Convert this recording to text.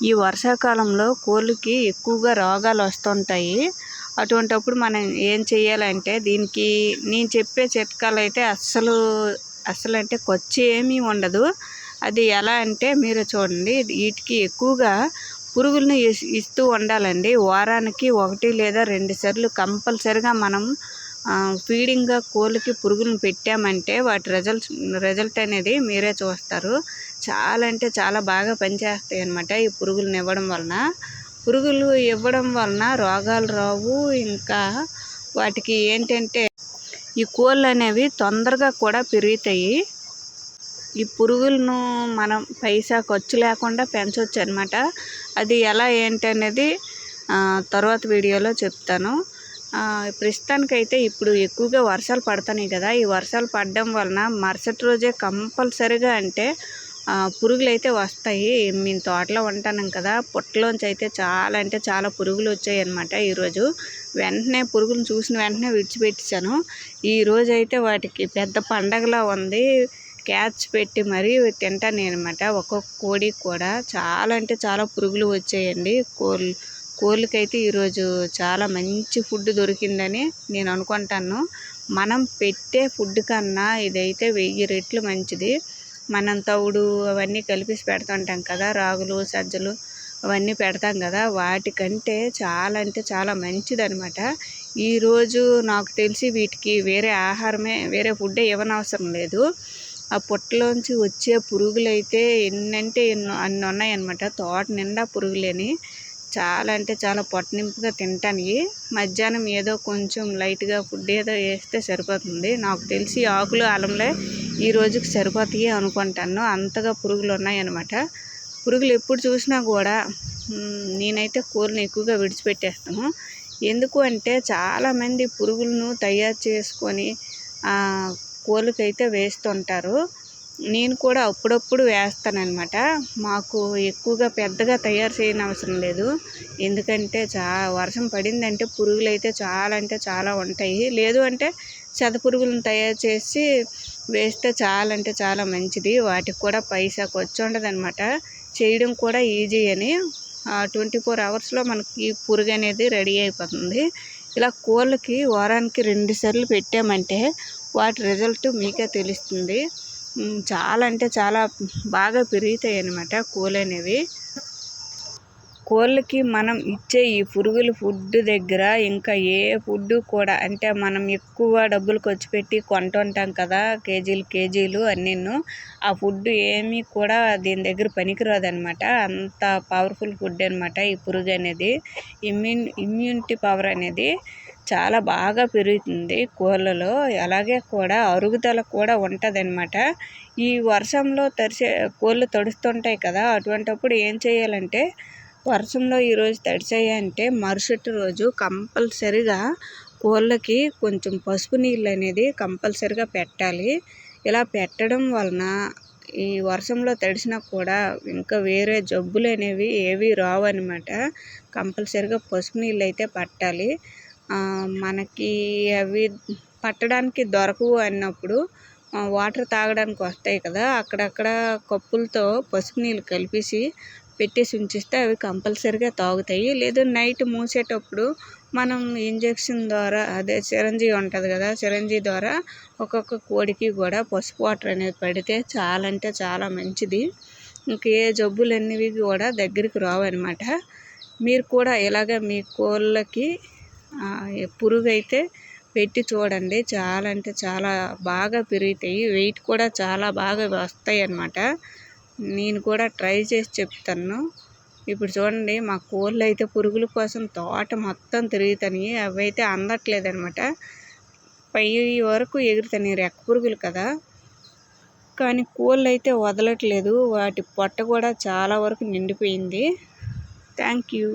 ఈ వర్షాకాలంలో కోళ్ళకి ఎక్కువగా రోగాలు వస్తుంటాయి. అటువంటప్పుడు మనం ఏం చేయాలంటే దీనికి నేను చెప్పే చిట్కాలు అయితే అస్సలు అస్సలు అంటే ఖర్చు ఏమీ ఉండదు. అది ఎలా అంటే మీరు చూడండి వీటికి ఎక్కువగా పురుగులను ఇస్తూ ఉండాలండి. వారానికి ఒకటి లేదా రెండు సార్లు కంపల్సరిగా మనం ఫీడింగ్గా కోళ్ళకి పురుగులను పెట్టామంటే వాటి రిజల్ట్స్ రిజల్ట్ అనేది మీరే చూస్తారు. చాలా అంటే చాలా బాగా పనిచేస్తాయి అన్నమాట ఈ పురుగులను ఇవ్వడం వలన. పురుగులు ఇవ్వడం వలన రోగాలు రావు. ఇంకా వాటికి ఏంటంటే ఈ కోళ్ళు అనేవి తొందరగా కూడా పెరుగుతాయి. ఈ పురుగులను మనం పైసా ఖర్చు లేకుండా పెంచవచ్చు అనమాట అది ఎలా ఏంటి అనేది తర్వాత వీడియోలో చెప్తాను. ప్రస్తుతానికైతే ఇప్పుడు ఎక్కువగా వర్షాలు పడుతున్నాయి కదా. ఈ వర్షాలు పడడం వలన మరుసటి రోజే కంపల్సరిగా అంటే పురుగులు అయితే వస్తాయి. మేము తోటలో ఉంటాను కదా. పుట్టలోంచి అయితే చాలా అంటే చాలా పురుగులు వచ్చాయి అనమాట ఈరోజు. వెంటనే పురుగులను చూసిన వెంటనే విడిచిపెట్టించాను. ఈరోజు అయితే వాటికి పెద్ద పండగలా ఉంది. క్యాచ్ పెట్టి మరీ తింటాను అనమాట ఒక్కొక్క కోడి కూడా చాలా అంటే చాలా పురుగులు వచ్చాయండి. కోళ్ళు కోళ్ళకైతే ఈరోజు చాలా మంచి ఫుడ్ దొరికిందని నేను అనుకుంటాను. మనం పెట్టే ఫుడ్ కన్నా ఇదైతే వెయ్యి రెట్లు మంచిది. మనం తవుడు అవన్నీ కలిపేసి పెడుతుంటాం కదా రాగులు సజ్జలు అవన్నీ పెడతాం కదా వాటికంటే చాలా అంటే చాలా మంచిది అనమాట ఈరోజు నాకు తెలిసి వీటికి వేరే ఆహారమే వేరే ఫుడ్ ఇవ్వనవసరం లేదు. ఆ పుట్టలోంచి వచ్చే పురుగులైతే ఎన్నంటే ఎన్నో అన్ని ఉన్నాయన్నమాట. తోట నిండా పురుగులేని. చాలా అంటే చాలా పొట్ట నింపుగా తింటానికి మధ్యాహ్నం ఏదో కొంచెం లైట్గా ఫుడ్ ఏదో వేస్తే సరిపోతుంది. నాకు తెలిసి ఆకులు అలంలే ఈ రోజుకి సరిపోతాయి అనుకుంటాను. అంతగా పురుగులు ఉన్నాయన్నమాట. పురుగులు ఎప్పుడు చూసినా కూడా నేనైతే కూరని ఎక్కువగా విడిచిపెట్టేస్తాను. ఎందుకు అంటే చాలామంది పురుగులను తయారు చేసుకొని కోళ్ళకైతే వేస్తుంటారు. నేను కూడా అప్పుడప్పుడు వేస్తానన్నమాట. మాకు ఎక్కువగా పెద్దగా తయారు చేయని అవసరం లేదు. ఎందుకంటే చా వర్షం పడిందంటే పురుగులు అయితే చాలా అంటే చాలా ఉంటాయి. లేదు అంటే చెద పురుగులను తయారు చేసి వేస్తే చాలా అంటే చాలా మంచిది. వాటికి కూడా పైసా ఖర్చు ఉండదు అనమాట చేయడం కూడా ఈజీ అని. ట్వంటీ ఫోర్ అవర్స్లో మనకి పురుగు అనేది రెడీ అయిపోతుంది. ఇలా కోళ్ళకి వారానికి రెండు సార్లు పెట్టామంటే వాటి రిజల్ట్ మీకే తెలుస్తుంది. చాలా అంటే చాలా బాగా పెరుగుతాయి అన్నమాట కోళ్ళు అనేవి కోళ్ళకి మనం ఇచ్చే ఈ పురుగుల ఫుడ్ దగ్గర ఇంకా ఏ ఫుడ్ కూడా అంటే మనం ఎక్కువ డబ్బులు ఖర్చు పెట్టి కొంటుంటాం కదా కేజీలు కేజీలు అన్నీను. ఆ ఫుడ్ ఏమీ కూడా దీని దగ్గర పనికిరాదు అనమాట అంత పవర్ఫుల్ ఫుడ్ అనమాట ఈ పురుగు అనేది ఇమ్యూన్ ఇమ్యూనిటీ పవర్ అనేది. చాలా బాగా పెరుగుతుంది కోళ్ళలో అలాగే కూడా అరుగుదల కూడా ఉంటుంది అనమాట ఈ వర్షంలో తడిసే కోళ్ళు తడుస్తుంటాయి కదా అటువంటప్పుడు ఏం చేయాలంటే వర్షంలో ఈరోజు తడిసాయంటే మరుసటి రోజు కంపల్సరిగా కోళ్ళకి కొంచెం పసుపు నీళ్ళు అనేది కంపల్సరిగా పెట్టాలి. ఇలా పెట్టడం వలన ఈ వర్షంలో తడిసినా కూడా ఇంకా వేరే జబ్బులు అనేవి ఏవి రావు అనమాట కంపల్సరిగా పసుపు నీళ్ళు అయితే పట్టాలి. మనకి అవి పట్టడానికి దొరకవు అన్నప్పుడు వాటర్ తాగడానికి వస్తాయి కదా అక్కడక్కడ కప్పులతో పసుపు నీళ్ళు కలిపేసి పెట్టేసి ఉంచిస్తే అవి కంపల్సరిగా తాగుతాయి. లేదు నైట్ మూసేటప్పుడు మనం ఇంజక్షన్ ద్వారా అదే చిరంజీ ఉంటుంది కదా చిరంజీ ద్వారా ఒక్కొక్క కోడికి కూడా పసుపు వాటర్ అనేది పడితే చాలా అంటే చాలా మంచిది. ఇంకే జబ్బులు అనేవి కూడా దగ్గరికి రావు అనమాట మీరు కూడా ఇలాగ మీ కోళ్ళకి పురుగు అయితే పెట్టి చూడండి. చాలా అంటే చాలా బాగా పెరుగుతాయి. వెయిట్ కూడా చాలా బాగా వస్తాయి అన్నమాట. నేను కూడా ట్రై చేసి చెప్తాను. ఇప్పుడు చూడండి మా కోళ్ళు అయితే పురుగుల కోసం తోట మొత్తం తిరుగుతాయి అవి అయితే అందట్లేదు అనమాట పై వరకు ఎగురుతాయి రెక్క పురుగులు కదా. కానీ కోళ్ళు అయితే వదలట్లేదు. వాటి పొట్ట కూడా చాలా వరకు నిండిపోయింది. Thank you.